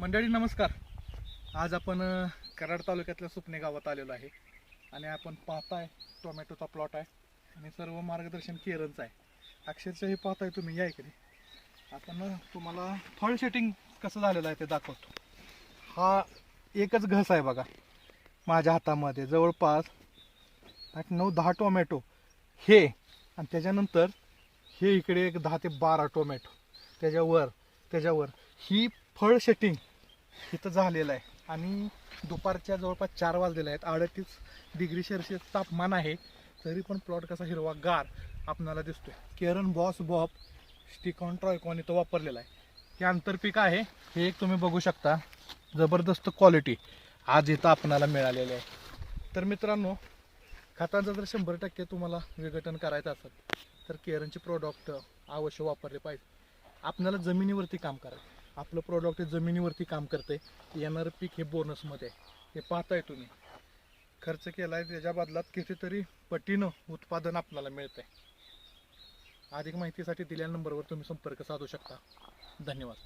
मंडळी नमस्कार. आज आपण कराड तालुक्यातल्या सुपणे गावात आलेलो आहे आणि आपण पाहताय टोमॅटोचा प्लॉट आहे आणि सर्व मार्गदर्शन केरनचं आहे. अक्षरशः हे पाहताय तुम्ही या इकडे. आपण तुम्हाला फळ शेटिंग कसं झालेलं आहे ते दाखवतो. हा एकच घस आहे बघा माझ्या हातामध्ये. जवळपास आठ नऊ दहा टोमॅटो हे आणि त्याच्यानंतर हे इकडे एक दहा ते बारा टोमॅटो. त्याच्यावर त्याच्यावर ही फळ शेटिंग इथं झालेलं आहे. आणि दुपारच्या जवळपास चार वाजलेल्या आहेत. अडतीस डिग्री सेल्सिअस तापमान आहे. तरी पण प्लॉट कसा हिरवा गार आपणाला दिसतोय. केरन बॉस बॉब स्टिकॉन ट्रॉयकॉन इथं वापरलेला आहे. हे आंतरपीक आहे. हे एक तुम्ही बघू शकता. जबरदस्त क्वालिटी आज इथं आपणाला मिळालेलं आहे. तर मित्रांनो खतांचं जर शंभर टक्के तुम्हाला विघटन करायचं असेल तर केरनचे प्रोडक्ट अवश्य वापरले पाहिजे. आपल्याला जमिनीवरती काम करायचं. आपलं प्रोडक्ट जमिनीवरती काम करते येणारं पीक हे बोनसमध्ये आहे. हे पाहताय तुम्ही. खर्च केला आहे त्याच्या बदलात कितीतरी पटीनं उत्पादन आपल्याला मिळतंय. अधिक माहितीसाठी दिलेल्या नंबरवर तुम्ही संपर्क साधू शकता. धन्यवाद.